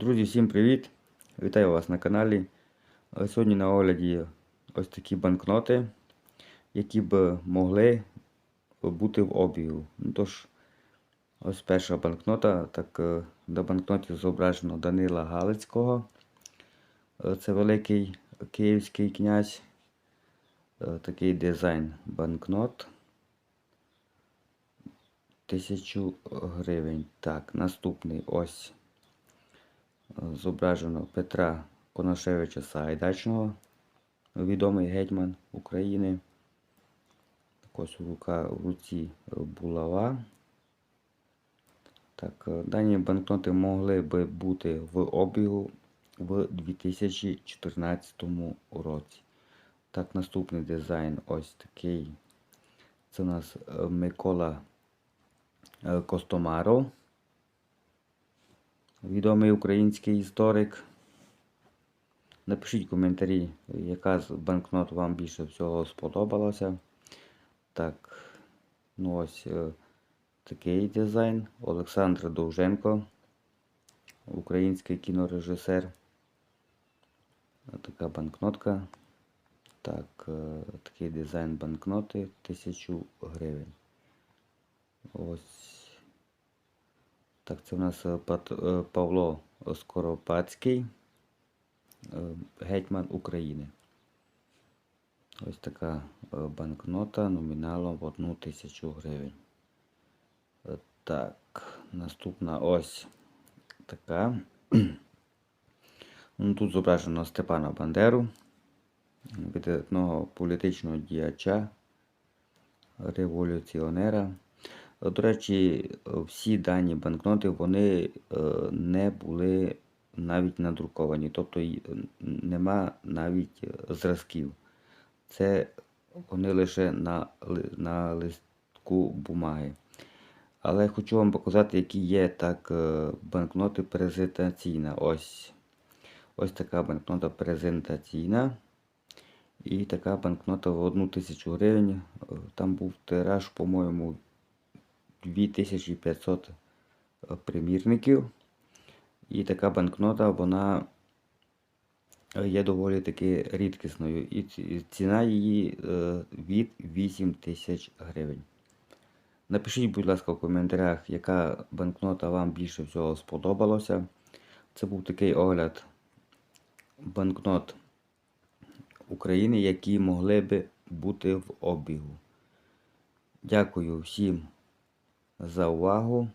Друзі, всім привіт! Вітаю вас на каналі. Е, Сьогодні на огляді ось такі банкноти, які б могли бути в обігу. Ну, Тож, ось перша банкнота. Так, е, на банкноті зображено Данила Галицького. Е, Це великий київський князь. Такий дизайн банкнот. Тисячу гривень. Так, наступний ось зображено Петра Коношевича Сагайдачного, відомий гетьман України. Ось рука в руці булава. Так, е, дані банкноти могли би бути в обігу в 2014 році. Так, наступний дизайн ось такий. Це у нас е, Микола е, Костомаров відомий український історик. Напишіть коментарі, яка з банкнот вам більше всього сподобалася. Так, ну ось е, такий дизайн. Олександр Довженко, український кінорежисер. Така банкнотка. Так, е, такий дизайн банкноти 1000 гривень. Ось так, це в нас е, е, Павло Скоропадський, е, гетьман України. Ось така банкнота номіналом в 1 тисячу гривень. Так, наступна ось така. Ну, Тут зображено Степана Бандеру, видатного політичного діяча, революціонера. До речі, всі дані банкноти вони е, не були навіть надруковані, тобто нема навіть е, зразків. Це вони лише на, на листку бумаги. Але хочу вам показати, які є так е, банкноти презентаційна. Ось. Ось така банкнота презентаційна. І така банкнота в 1 тисячу гривень. Е, Там був тираж, по-моєму, 2500 е, примірників. І така банкнота, вона е, є доволі таки рідкісною. І ціна її е, від 8 тисяч гривень. Напишіть, будь ласка, в коментарях, яка банкнота вам більше всього сподобалася. Це був такий огляд банкнот України, які могли би бути в обігу. Дякую всім за увагу.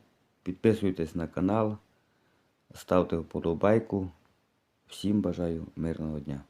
Підписуйтесь на канал, ставте вподобайку. Всім бажаю мирного дня.